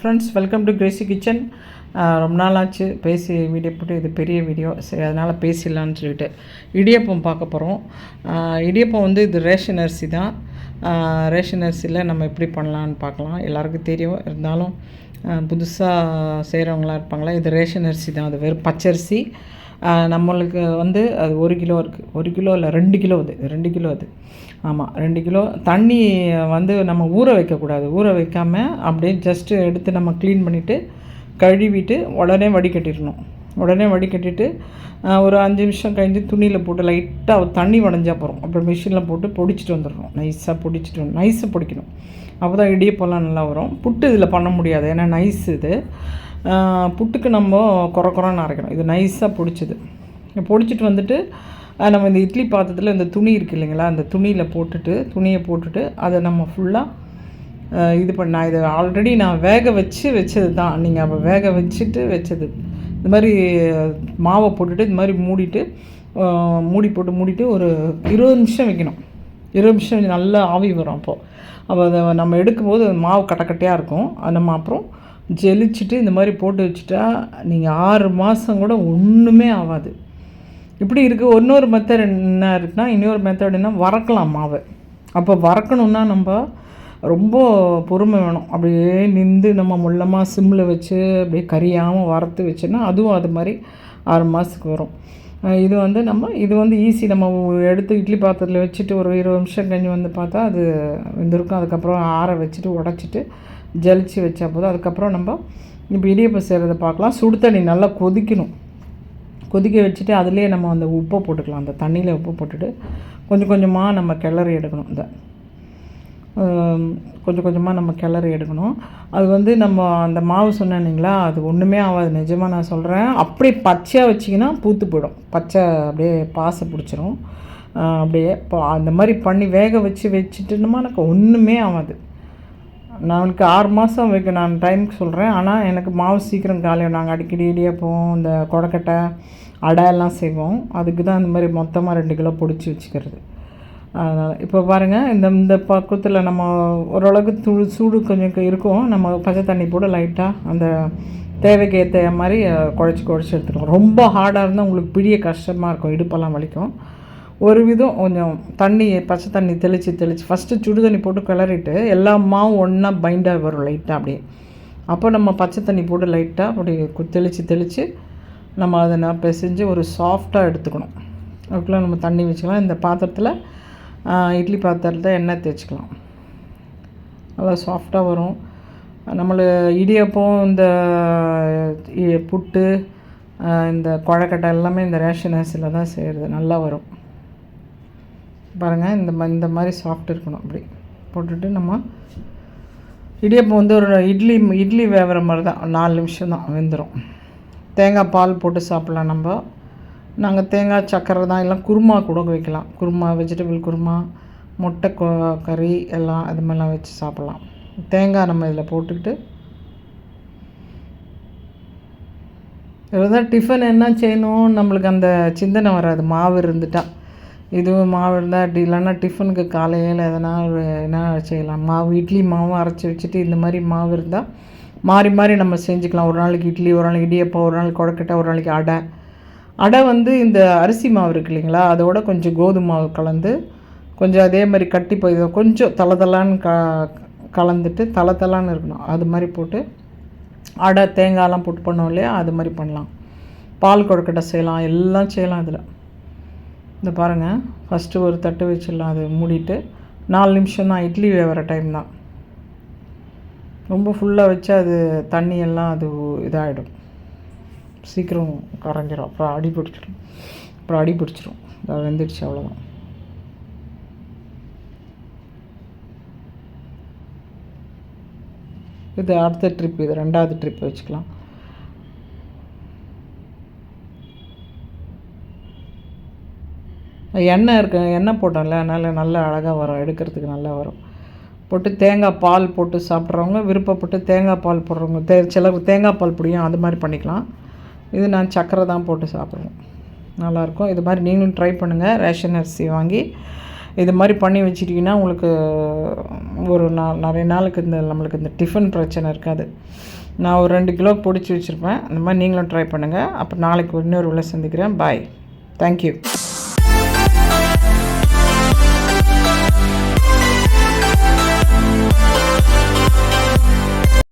Friends welcome to crazy kitchen ரொம்ப நாள் ஆச்சு பேசி வீடியோ போட்டு இது பெரிய வீடியோ. சரி அதனால் பேசிடலான்னு சொல்லிட்டு இடியப்பம் பார்க்க போகிறோம் இடியப்பம் வந்து இது ரேஷன் அரிசி தான். ரேஷன் அரிசியில் நம்ம எப்படி பண்ணலான்னு பார்க்கலாம். எல்லாருக்கும் தெரியும். இருந்தாலும் புதுசாக செய்கிறவங்களாம் இருப்பாங்களா? இது ரேஷன் அரிசி தான். அது வெறும் பச்சரிசி. நம்மளுக்கு வந்து அது ஒரு கிலோ இருக்குது ஒரு கிலோ இல்லை ரெண்டு கிலோ அது. ரெண்டு கிலோ அது. ஆமாம் ரெண்டு கிலோ. தண்ணி வந்து நம்ம ஊற வைக்கக்கூடாது. ஊற வைக்காமல் அப்படியே ஜஸ்ட்டு எடுத்து நம்ம க்ளீன் பண்ணிவிட்டு கழுவிட்டு உடனே வடிகட்டிடணும். உடனே வடிகட்டிட்டு ஒரு அஞ்சு நிமிஷம் கழிஞ்சு துணியில் போட்டு லைட்டாக தண்ணி வடைஞ்சால் போகிறோம் அப்புறம் மிஷினில் போட்டு பொடிச்சிட்டு வந்துடுறோம் நைஸாக பொடிச்சிட்டு நைஸாக பொடிக்கணும். அப்போ தான் இடியப்பெல்லாம் நல்லா வரும். புட்டு இதில் பண்ண முடியாது. ஏன்னா நைஸ் இது. புட்டுக்கு நம்ம குறை குறைன்னு அரைக்கணும். இது நைஸாக பிடிச்சிது. பொடிச்சிட்டு வந்துட்டு நம்ம இந்த இட்லி பாத்திரத்தில் இந்த துணி இருக்குது இல்லைங்களா அந்த துணியில் போட்டுட்டு துணியை போட்டுட்டு அதை நம்ம ஃபுல்லாக இது பண்ண இது ஆல்ரெடி நான் வேக வச்சு வச்சது தான் நீங்கள் அப்போ வேக வச்சுட்டு வச்சது. இந்த மாதிரி மாவை போட்டுட்டு இது மாதிரி மூடிட்டு மூடி போட்டு மூடிட்டு ஒரு இருபது நிமிஷம் வைக்கணும். இருபது நிமிஷம் நல்லா ஆவி வரும் அப்போது அப்போ அதை நம்ம எடுக்கும்போது மாவு கட்டக்கட்டையாக இருக்கும். அது நம்ம அப்புறம் ஜெலிச்சுட்டு இந்த மாதிரி போட்டு வச்சுட்டா நீங்கள் ஆறு மாதம் கூட ஒன்றுமே ஆகாது இப்படி இருக்குது இன்னொரு மெத்தட் என்ன இருக்குன்னா இன்னொரு மெத்தட் என்ன வறக்கலாம் மாவை. அப்போ வறக்கணுன்னா நம்ம ரொம்ப பொறுமை வேணும். அப்படியே நின்று நம்ம முள்ளமாக சிம்மில் வச்சு அப்படியே கரியாமல் வறுத்து வச்சோன்னா அதுவும் அது மாதிரி ஆறு மாதத்துக்கு வரும். இது வந்து நம்ம இது வந்து ஈஸி நம்ம எடுத்து இட்லி பாத்திரத்தில் வச்சுட்டு ஒரு இருபது நிமிஷம் கஞ்சி வந்து பார்த்தா அது வெந்திருக்கும். அதுக்கப்புறம் ஆற வச்சுட்டு உடச்சிட்டு ஜலிச்சு வச்சா போதும். அதுக்கப்புறம் நம்ம இப்போ இடியப்பம் செய்கிறத பார்க்கலாம். சுடு தண்ணி நல்லா கொதிக்கணும். கொதிக்க வச்சுட்டு அதுலேயே நம்ம அந்த உப்பை போட்டுக்கலாம். அந்த தண்ணியில் உப்பு போட்டுட்டு கொஞ்சம் கொஞ்சமாக நம்ம கிளறி எடுக்கணும். இந்த கொஞ்சம் கொஞ்சமாக நம்ம கிளறி எடுக்கணும். அது வந்து நம்ம அந்த மாவு சொன்னீங்களா அது ஒன்றுமே ஆகாது. நிஜமாக நான் சொல்கிறேன் அப்படியே பச்சையாக வச்சிங்கன்னா பூத்து போயிடும். பச்சை அப்படியே பாசை பிடிச்சிரும். அப்படியே இப்போ அந்த மாதிரி பண்ணி வேக வச்சு வச்சுட்டுனோமா எனக்கு ஒன்றுமே ஆகாது. நான் அவனுக்கு ஆறு மாதம் வைக்க நான் டைமுக்கு சொல்கிறேன் ஆனால் எனக்கு மாவு சீக்கிரம் காலையில் நாங்கள் அடிக்கடி இடியப்போம் இந்த கொடக்கட்டை அடை எல்லாம் செய்வோம். அதுக்கு தான் இந்த மாதிரி மொத்தமாக ரெண்டு கிலோ பிடிச்சி வச்சுக்கிறது. அதனால் இப்போ பாருங்கள் இந்த இந்த பக்கத்தில் நம்ம ஓரளவுக்கு து சூடு கொஞ்சம் இருக்கும். நம்ம பச்சை தண்ணி போட லைட்டாக அந்த தேவைக்கு ஏற்ற மாதிரி குழச்சி குழச்சி எடுத்துருவோம் ரொம்ப ஹார்டாக இருந்தால் உங்களுக்கு பிடிய கஷ்டமாக இருக்கும். இடுப்பெல்லாம் வலிக்கும். ஒரு விதம் கொஞ்சம் தண்ணி பச்சை தண்ணி தெளித்து தெளித்து ஃபஸ்ட்டு சுடு தண்ணி போட்டு கிளறிட்டு எல்லா மாவும் ஒன்றா பைண்டாக வரும் லைட்டாக அப்படியே. அப்போ நம்ம பச்சை தண்ணி போட்டு லைட்டாக அப்படி தெளித்து தெளித்து நம்ம அதை நான் பிசைஞ்சு ஒரு சாஃப்டாக எடுத்துக்கணும். அதுக்குள்ளே நம்ம தண்ணி வச்சுக்கலாம். இந்த பாத்திரத்தில் இட்லி பாத்திரத்தில் எண்ணெய் தேய்ச்சிக்கலாம். நல்லா சாஃப்டாக வரும். நம்மளை இடியப்பம் இந்த புட்டு இந்த குழக்கட்டை எல்லாமே இந்த ரேஷன் அரிசியில் தான் செய்கிறது நல்லா வரும். பாருங்கள் இந்த இந்த மாதிரி சாஃப்ட் இருக்கணும் அப்படி. போட்டுட்டு நம்ம இடியப்பம் வந்து ஒரு இட்லி இட்லி வேகிற மாதிரி தான். நாலு நிமிஷம் தான் வெந்துடும் தேங்காய் பால் போட்டு சாப்பிட்லாம் நம்ம. நாங்கள் தேங்காய் சக்கரை தான். எல்லாம் குருமா கூட வைக்கலாம். குருமா வெஜிடபிள் குருமா முட்டை கொ கறி எல்லாம் அது மாதிரிலாம் வச்சு சாப்பிட்லாம். தேங்காய் நம்ம இதில் போட்டுக்கிட்டு இதுதான் டிஃபன் என்ன செய்யணும்? நம்மளுக்கு அந்த சிந்தனை வராது. மாவு இருந்துட்டால் இதுவும் மாவு இருந்தால் அப்படி இல்லைன்னா டிஃபனுக்கு காலையில் எதனா என்ன செய்யலாம்? மாவு இட்லி மாவும் அரைச்சி வச்சுட்டு இந்த மாதிரி மாவு இருந்தால் மாறி மாறி நம்ம செஞ்சுக்கலாம். ஒரு நாளைக்கு இட்லி ஒரு நாளைக்கு இடியப்பம் ஒரு நாளைக்கு கொடக்கட்டை ஒரு நாளைக்கு அடை. அடை வந்து இந்த அரிசி மாவு இருக்கு இல்லைங்களா? அதோட கொஞ்சம் கோதுமை மாவு கலந்து கொஞ்சம் அதே மாதிரி கட்டி போய் கொஞ்சம் தலை தலான்னு க கலந்துட்டு தலை தலான்னு இருக்கணும். அது மாதிரி போட்டு அடை தேங்காயெலாம் போட்டு பண்ணோம் இல்லையா? அது மாதிரி பண்ணலாம். பால் கொழுக்கட்டை செய்யலாம். எல்லாம் செய்யலாம் இதில். இந்த பாருங்கள் ஃபஸ்ட்டு ஒரு தட்டு வச்சிடலாம் அது மூடிட்டு. நாலு நிமிஷம் தான் இட்லி வேகிற டைம் தான். ரொம்ப ஃபுல்லாக வச்சு அது தண்ணியெல்லாம் அது இதாகிடும் சீக்கிரம் கரைஞ்சிரும். அப்புறம் அடி பிடிச்சிடும் அப்புறம் அடி பிடிச்சிரும். அது வெந்துடுச்சு அவ்வளோதான் இது அடுத்த ட்ரிப் இது ரெண்டாவது ட்ரிப் வச்சுக்கலாம். எண்ணெய் இருக்கு எண்ணெய் போட்டோம்ல அதனால் நல்லா அழகாக வரும் எடுக்கிறதுக்கு நல்லா வரும். போட்டு தேங்காய் பால் போட்டு சாப்பிட்றவங்க விருப்பப்பட்டு தேங்காய் பால் போடுறவங்க தே சிலர் தேங்காய் பால் பிடிக்கும் அது மாதிரி பண்ணிக்கலாம். இது நான் சக்கரை தான் போட்டு சாப்பிடுவோம் நல்லாயிருக்கும் இது மாதிரி நீங்களும் ட்ரை பண்ணுங்கள் ரேஷன் அரிசி வாங்கி இது மாதிரி பண்ணி வச்சிட்டிங்கன்னா உங்களுக்கு ஒரு நாள் நிறைய நாளுக்கு இந்த நம்மளுக்கு இந்த டிஃபன் பிரச்சனை இருக்காது. நான் ஒரு ரெண்டு கிலோ பிடிச்சி வச்சுருப்பேன். அந்த மாதிரி நீங்களும் ட்ரை பண்ணுங்கள் அப்போ நாளைக்கு இன்னொரு உள்ள சந்திக்கிறேன். Bye thank you